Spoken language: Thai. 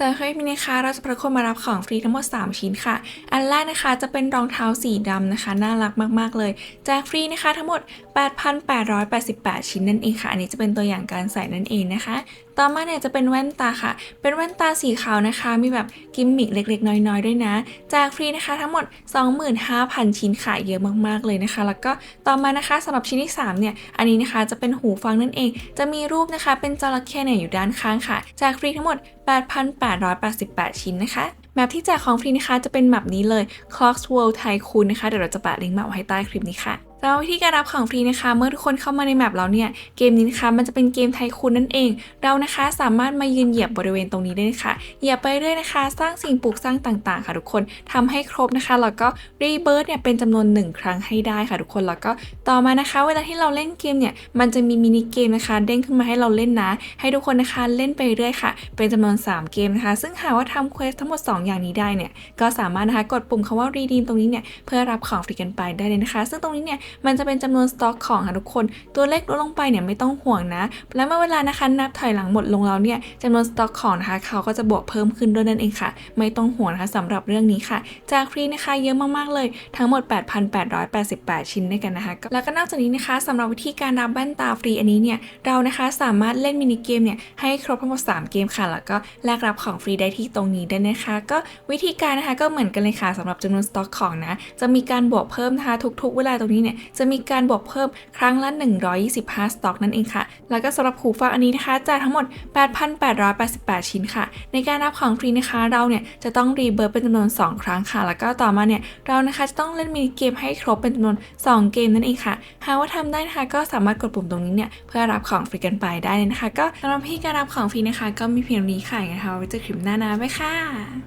สำหรับคลิปนี้นะคะเราจะพาทุกคนมารับของฟรีทั้งหมด 3 ชิ้นค่ะ อันแรกนะคะจะเป็นรองเท้าสีดำนะคะ น่ารักมากๆเลยแจกฟรีนะคะทั้งหมด 8,888 ชิ้นนั่นเองค่ะ อันนี้จะเป็นตัวอย่างการใส่นั่นเองนะคะ ต่อมาเนี่ยจะเป็นแว่นตาค่ะ เป็นแว่นตาสีขาวนะคะ มีแบบกิมมิคเล็กๆ น้อยๆ ด้วยนะแจกฟรีนะคะทั้งหมด 25,000 ชิ้นขายเยอะมากๆเลยนะคะ แล้วก็ต่อมานะคะสำหรับชิ้นที่ 3 เนี่ย อันนี้นะคะจะเป็นหูฟังนั่นเอง จะมีรูปนะคะเป็นจระเข้เนี่ยอยู่ด้านข้างค่ะแจกฟรีทั้งหมด888 ชิ้นนะคะแมปที่แจกของฟรีนะคะจะเป็นแมปนี้เลย Clocks World Tycoon นะคะ เดี๋ยวเราจะแปะลิงก์มาไว้ให้ใต้คลิปนี้ค่ะ สำหรับวิธีการรับของฟรีนะคะ เมื่อทุกคนเข้ามาในแมปเราเนี่ยเกมนี้นะคะมันจะเป็นเกมไทคูนนั่นเอง เรานะคะสามารถมายืนเหยียบบริเวณตรงนี้ได้เลยค่ะเหยียบไปเรื่อยนะคะ สร้างสิ่งปลูกสร้างต่างๆ ค่ะทุกคนทำให้ครบนะคะแล้วก็รีเบิร์เนี่ยเป็นจำนวน 1 ครั้งให้ได้ค่ะทุกคนแล้วก็ต่อมานะคะ เวลาที่เราเล่นเกมเนี่ยมันจะมีมินิเกมนะคะ เด้งขึ้นมาให้เราเล่นนะ ให้ทุกคนนะคะเล่นไปเรื่อยค่ะ เป็นจำนวน 3 เกมนะคะ ซึ่งหากว่าทำเควสทั้งหมด 2 อย่างนี้ได้เนี่ยก็สามารถนะคะกดปุ่มคำว่า redeem ตรงนี้เนี่ยเพื่อรับของฟรีกันไปได้เลยนะคะ ซึ่งตรงนี้เนี่ยมันจะเป็นจำนวนสต็อกของค่ะทุกคน ตัวเลขลดลงไปเนี่ยไม่ต้องห่วงนะ และเมื่อเวลานะคะนับถอยหลังหมดลงแล้วเนี่ยจำนวนสต็อกของนะคะเขาก็จะบวกเพิ่มขึ้นด้วยนั่นเองค่ะ ไม่ต้องห่วงนะคะสำหรับเรื่องนี้ค่ะ จากฟรีนะคะเยอะมากๆเลยทั้งหมด 8,888 ชิ้นด้วยกันนะคะ แล้วก็นอกจากนี้นะคะสำหรับวิธีการรับแว่นตาฟรีอันนี้เนี่ยเรานะคะสามารถเล่นมินิเกมเนี่ยให้ครบทั้งหมด3เกมค่ะ แล้วก็แลกรับของฟรีได้ที่ตรงนี้ได้นะคะ ก็วิธีการนะคะก็เหมือนกันเลยค่ะสำหรับจำนวนสต็อกของนะ จะมีการบวกเพิ่มนะคะทุกๆ เวลาตรงนี้เนี่ยจะมีการบวกเพิ่มครั้งละ 125 สต็อกนั่นเองค่ะ แล้วก็สำหรับหูฟังอันนี้นะคะจ่ายทั้งหมด 8,888 ชิ้นค่ะ ในการรับของฟรีนะคะเราเนี่ยจะต้องรีเบิร์เป็นจำนวน 2 ครั้งค่ะ แล้วก็ต่อมาเนี่ยเรานะคะจะต้องเล่นมินิเกมให้ครบเป็นจำนวน 2 เกมนั่นเองค่ะ หากว่าทำได้นะคะก็สามารถกดปุ่มตรงนี้เนี่ยเพื่อรับของฟรีกันไปได้เลยนะคะ ก็สำหรับที่การรับของฟรีนะคะ ก็มีเพียงนี้ค่ะนะคะไว้เจอคลิปหน้านะบ๊ายค่ะ